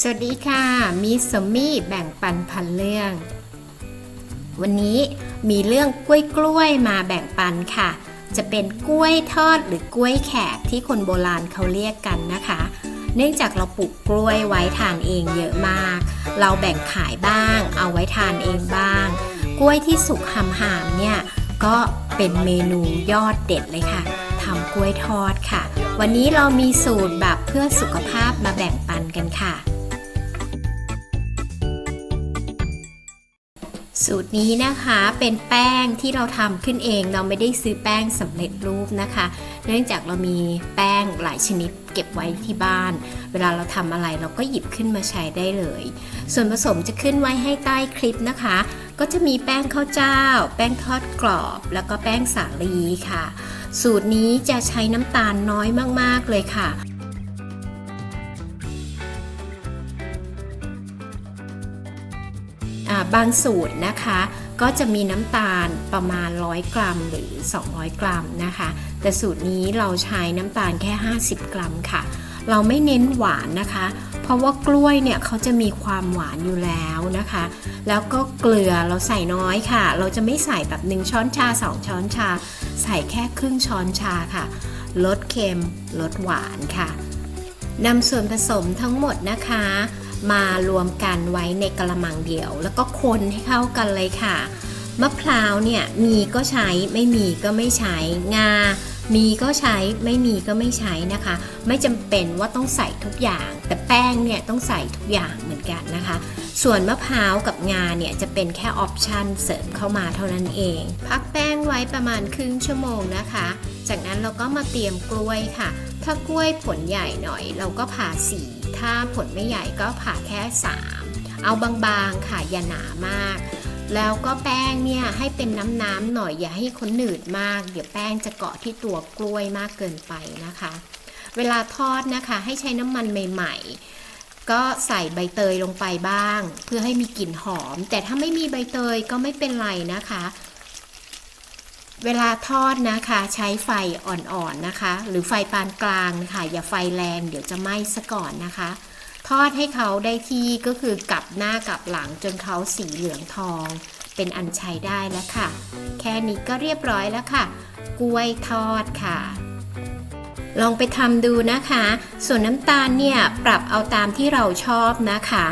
สวัสดีค่ะ มีสมมี่แบ่งปันพันเรื่อง วันนี้มีเรื่องกล้วยกล้วยมาแบ่งปันค่ะ จะเป็นกล้วยทอดหรือกล้วยแขกที่คนโบราณเขาเรียกกันนะคะ เนื่องจากเราปลูกกล้วยไว้ทานเองเยอะมาก เราแบ่งขายบ้าง เอาไว้ทานเองบ้าง กล้วยที่สุกหำๆเนี่ยก็เป็นเมนูยอดเด็ดเลยค่ะทำกล้วยทอดค่ะ วันนี้เรามีสูตรแบบเพื่อสุขภาพมาแบ่งปันกันค่ะ สูตรนี้นะคะเป็นแป้งที่เราทำขึ้นเองเราไม่ได้ซื้อแป้งสำเร็จรูปนะคะ เนื่องจากเรามีแป้งหลายชนิดเก็บไว้ที่บ้าน เวลาเราทำอะไรเราก็หยิบขึ้นมาใช้ได้เลย ส่วนผสมจะขึ้นไว้ให้ใต้คลิปนะคะ ก็จะมีแป้งข้าวเจ้า แป้งทอดกรอบ แล้วก็แป้งสาลีค่ะ สูตรนี้จะใช้น้ำตาลน้อยมากๆเลยค่ะ บางสูตรนะคะ ก็จะมีน้ำตาลประมาณ 100 กรัมหรือ 200 กรัมนะคะ แต่สูตรนี้เราใช้น้ำตาลแค่ 50 กรัมค่ะ เราไม่เน้นหวานนะคะ เพราะว่ากล้วยเนี่ยเขาจะมีความหวานอยู่แล้วนะคะ แล้วก็เกลือเราใส่น้อยค่ะ เราจะไม่ใส่แบบ 1 ช้อนชา 2 ช้อนชา ใส่แค่ครึ่งช้อนชาค่ะ ลดเค็ม ลดหวานค่ะนำส่วนผสมทั้งหมดนะคะ มารวมกันไว้ในกระมังเดียว แล้วก็คนให้เข้ากันเลยค่ะ มะพร้าวเนี่ยมีก็ใช้ไม่มีก็ไม่ใช้งา มีก็ใช้ไม่มีก็ไม่ใช้นะคะ ไม่จำเป็นว่าต้องใส่ทุกอย่าง แต่แป้งเนี่ยต้องใส่ทุกอย่างเหมือนกันนะคะ ส่วนมะพร้าวกับงาเนี่ยจะเป็นแค่ออปชันเสริมเข้ามาเท่านั้นเอง พักแป้งไว้ประมาณครึ่งชั่วโมงนะคะ จากนั้นเราก็มาเตรียมกล้วยค่ะ ถ้ากล้วยผลใหญ่หน่อย เราก็ผ่าสีถ้าผลไม่ใหญ่ก็ผ่าแค่ 3 เอาบางๆค่ะอย่าหนามาก แล้วก็แป้งเนี่ยให้เป็นน้ำๆหน่อยอย่าให้เขาหนืดมาก เดี๋ยวแป้งจะเกาะที่ตัวกล้วยมากเกินไปนะคะ เวลาทอดนะคะให้ใช้น้ำมันใหม่ ๆ ก็ใส่ใบเตยลงไปบ้าง เพื่อให้มีกลิ่นหอม แต่ถ้าไม่มีใบเตยก็ไม่เป็นไรนะคะ เวลาทอดนะคะใช้ไฟอ่อนๆนะคะ หรือไฟปานกลางนะคะอย่าไฟแรงเดี๋ยวจะไหม้ซะก่อนนะคะ ทอดให้เขาได้ที่ก็คือกลับหน้ากลับหลังจนเขาสีเหลืองทอง เป็นอันใช้ได้แล้วค่ะ แค่นี้ก็เรียบร้อยแล้วค่ะ กล้วยทอดค่ะ ลองไปทำดูนะคะ ส่วนน้ำตาลเนี่ยปรับเอาตามที่เราชอบนะคะ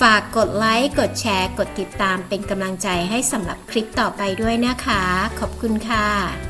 ฝากกดไลค์ กดแชร์ กดติดตามเป็นกำลังใจให้สำหรับคลิปต่อไปด้วยนะคะ ขอบคุณค่ะ